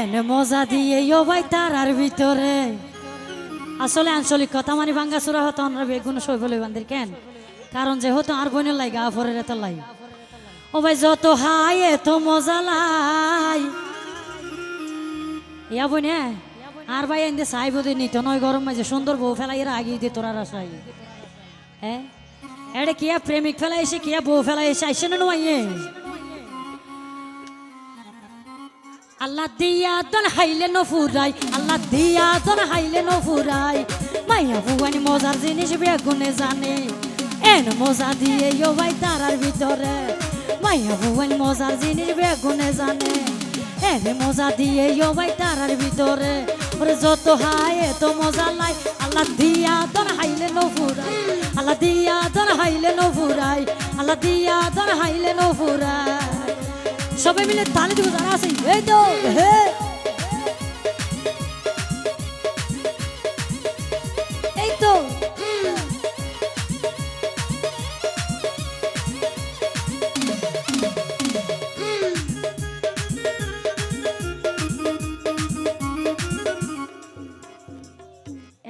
এনে মজা দিয়ে ও ভাই তারার ভিতরে? আসলে আঞ্চলিক কথা মানে ভাঙ্গা চূড়া হতো, আমরা বেগুন সই বলে বান্দির কেন? কারণ যেহেতু আর বোনের লাই গা ফরের এত লাই। ও ভাই, যত হাই এত মজা লাই। ইয়া বনে আর ভাই এনে চাই বোধ নিত, নয় গরম মাঝে সুন্দর বউ ফেলাই এরা আগিয়ে দিয়ে তোরা রাসাই হ্যাঁ? এটা কিয়া প্রেমিক ফেলাই এসে কিয়া বউ ফেলাই এসে আইসে না নয় আল্লাহ দিয়া দন হাইলে ন ফুরাই, আল্লাহ দিয়া দন হাইলে ন ফুরাই। মাইয়া ভুয়ানি মজার জিনিস বেগুনে জানে, এন মজা দিয়ে ইয়ো ভাই তারার ভিতরে। মাইয়া ভুয়ানি মজার জিনিস বেগুনে জানে, এন মজা দিয়ে ইয়ো ভাই তারার ভিতরে। ওরে যত হাই এত মজা লাই, আল্লাহ দিয়া দন হাইলে ন ফুরাই, আল্লাহ দিয়া দন হাইলে ন ফুরাই, আল্লাহ দিয়া দন হাইলে ন ফুরাই। সবাই মিলে তালে দিব, যারা আছে, এই তো। এই তো।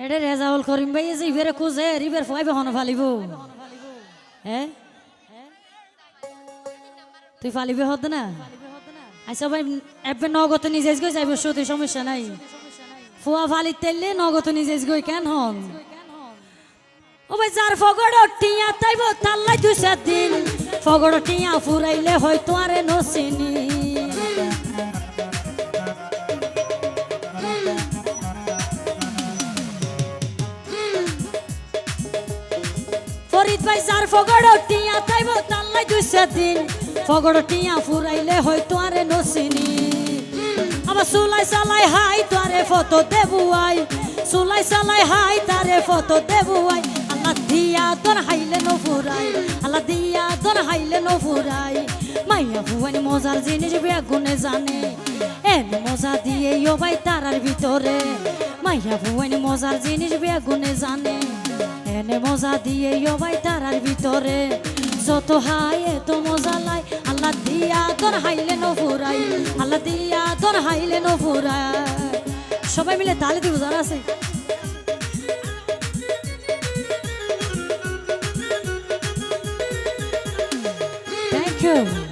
এডে রেজাউল করিম ভাই যে ইবেরে খুঁজে রিবের ফাইবে হন ফালিব। হ্যাঁ? তুই ফালিবে হত না? আচ্ছা ভাই এবে নগত নিজে গই যাইব সত্যি সমস্যা নাই। ফুয়া ফালি তেললে নগত নিজে গই, কেন হন? ও ভাই, যার ফগড় টিয়া তাইব তাল্লাই দুই দিন। ফগড় টিয়া ফুরাইলে হয়তো আরে নসিনি। ফরিদ ভাই যার ফগড় টিয়া তাইব তাল্লাই দুইশা দিন। ফগড় টিয়া ফুরাইলে হয়তো আরে নসিনি আবার সুলাই সালাই হাই তারে ফটো দেবুয়াই। সুলাই সালাই হাই তারে ফটো দেবুয়াই। আল্লাহ দিয়া তোর হাইলে নো ফুরাই। আল্লাহ দিয়া তোর হাইলে নো মাইয়া ফুয়ানি মজার জিনিস বেগুনে জানে। এন মজা দিয়ে ইয়ো ভাই তারার ভিতরে। মাইয়া ফুয়ানি মজার জিনিস বেগুনে জানে। এনে মজা দিয়ে ইয়ো ভাই তারার ভিতরে। যত হাই এত মজা লাই। আল্লাহ দিয়া তোর হাইলে নো ফুরাই। আল্লাহ দিয়া তোর হাইলে নো ফুরাই। সবাই মিলে তালে দিব, যারা আছে। থ্যাংক ইউ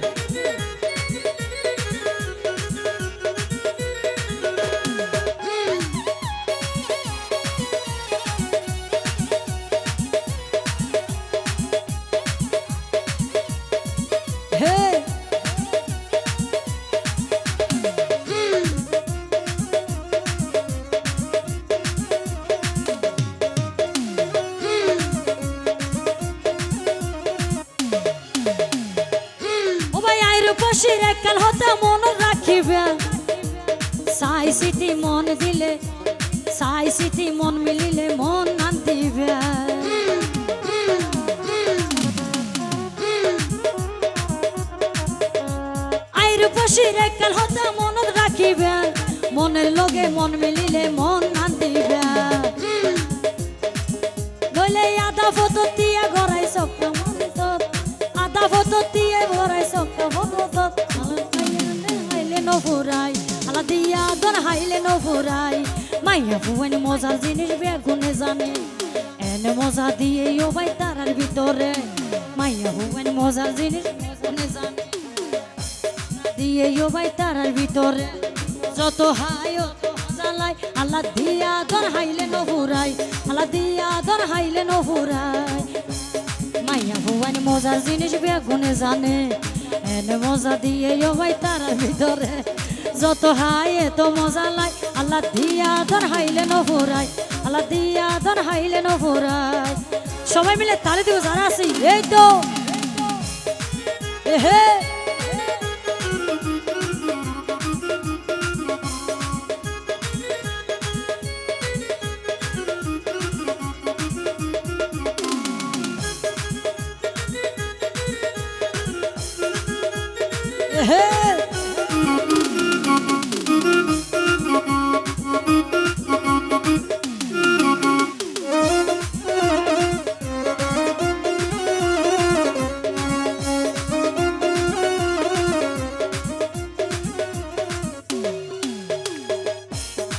সাই সিটি মন দিলে সাই সিটি মন মিলিলে মন দিবে আইর পশির একাল হতে মন রাখিবে মনের লগে মন মিলিলে মন দিবে নইলে আদা ফটো মাইয়া ফুয়ান মজার জিনিস বেগুনে জানে। এনে মজা দিয়ে ও ভাই তারার ভিতরে। মাইয়া ফুয়ান মজার জিনিস বেগুনে জানে। দিয়ে ও ভাই তারার ভিতরে। যত অত জ্বালাই, আল্লাহ দিয়া দর হাইলে নফুরাই আল্লাহ দিয়া দর হাইলে নফুরাই মাইয়া ভুয়ান মজার জিনিস বেগুনে জানে। এনে মজা দিয়ে ও ভাই তারার ভিতরে। যত হাই এত মজা লাই। আল্লাহ দিয়া দর হাইলে নফুরাই আল্লাহ দিয়া দর হাইলে নফুরাই সবাই মিলে তালে দিব, যারা আছি, এই তো। এ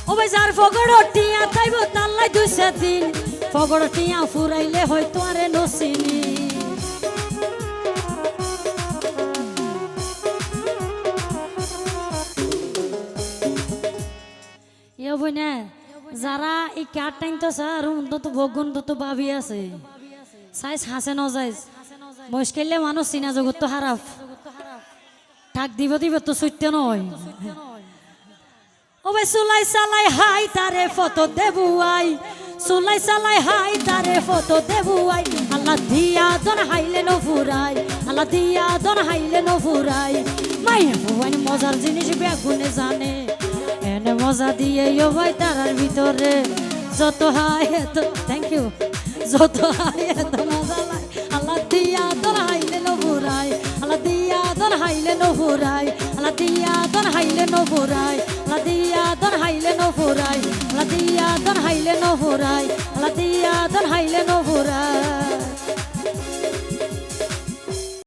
হে এ হে ফগড়টিয়া তাইব তাল্লাই দুইছে দিন ফগড়টিয়া ফুরাইলে হয়তো আরে নসিনি বইনা, যারা এই কার টাইম তো স্যার অন্তত ভগুন তো ভাবি আছে। সাইজ হাসে ন যাইজ। মুশকিলে মানুষ চিনা জগৎ তো হারাপ ঠাক দিব দিব তো সত্য নয়। ওবে সুলাই সালাই হাই, তারে ফটো দেবু আই সুলাই সালাই হাই, তারে ফটো দেবু আই আল্লাহ দিয়া দন হাইলে ন ফুরাই আল্লাহ দিয়া দন হাইলে ন ফুরাই মাইয়া বুয়ান মজার জিনিস বেগুনে জানে, এনে মজা দিয়ে ইয়ো ভাই তারার ভিতরে। যত হাই এত থ্যাংক ইউ যত হাই এত মজা লাই আল্লাহ দিয়া দন হাইলে ন ফুরাই আল্লাহ দিয়া দন হাইলে ন ফুরাই আল্লাহ দিয়া দন হাইলে ন ফুরাই লাদিয়া দন হাইলে নফুরাই লাদিয়া দন হাইলে নফুরাই লাদিয়া দন হাইলে নফুরাই